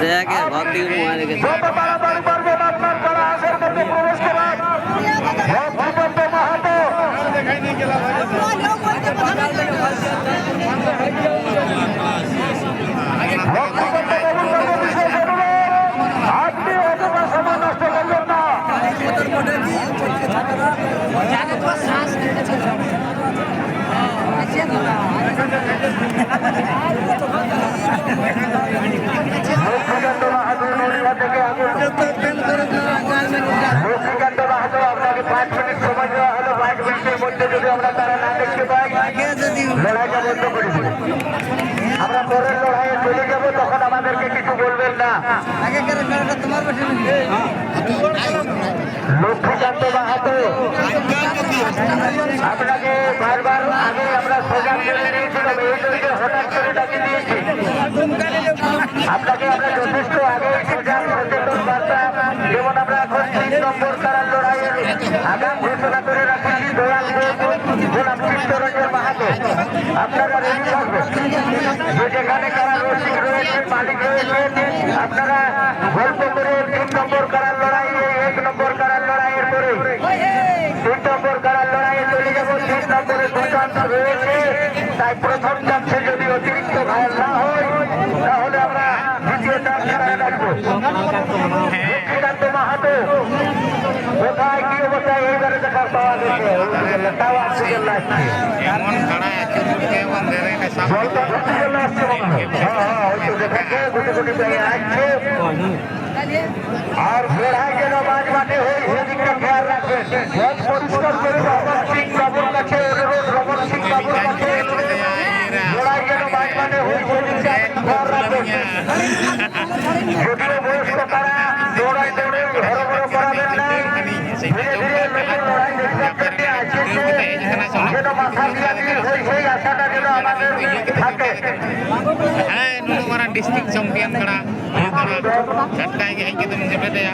জয়াকে ভাগ দিয়ে মোয়া রেখেছে। আপনি অত সময় নষ্ট করবেন না। লড়াইটা বন্ধ করে দেবো। আমরা পরের লড়াইয়ে চলে যাব তখন আমাদেরকে কিছু বলবেন না। লক্ষ্মীকান্ত বাহাতো আপনাকে বারবার আগে আমরা সোজান করে দিয়েছিলাম এই হঠাৎ করে ডাকে দিয়েছি। আপনাকে আমরা যথেষ্ট আগে এখন তিন নম্বর তারা লড়াইয়ের আগাম ঘোষণা করে রাখেছি গোলাম চিত্তরঞ্জন মাহাতো আপনারা রেডি থাকবেন যে গল্প করে তিন নম্বর কারার লড়াই এক নম্বর কারার লড়াইয়ের পরে তিন নম্বর কারার লড়াইয়ে চলে যাব তিন নম্বরে দু রয়েছে তাই প্রথম চান্সে যদি অতিরিক্ত ঘায়াল না হয়। তাহলে আমরা দ্বিতীয় চান্স খেলায় রাখব মাহাতো কোথায় কি অবস্থায় দেখার পাওয়া গেছে। তাও আসছে আসছে মনে হয়। হ্যাঁ। আর যেন মাঝ মাঠে হয়ে সেদিকটা খেয়াল রাখবেন পথ পরিষ্কার করে রমন সিং বাবুর কাছে অনুরোধ রমন সিং বাবুর কাছে বেড়ায় যেন মাঝ মাঠে হয়ে সেদিকটা খেয়াল রাখবেন যদিও বয়স্ক হ্যাঁ নুনমারা ডিস্ট্রিক্ট চ্যাম্পিয়ন করা এই করা ঝটকায় গিয়ে কিন্তু জেপে দেয়া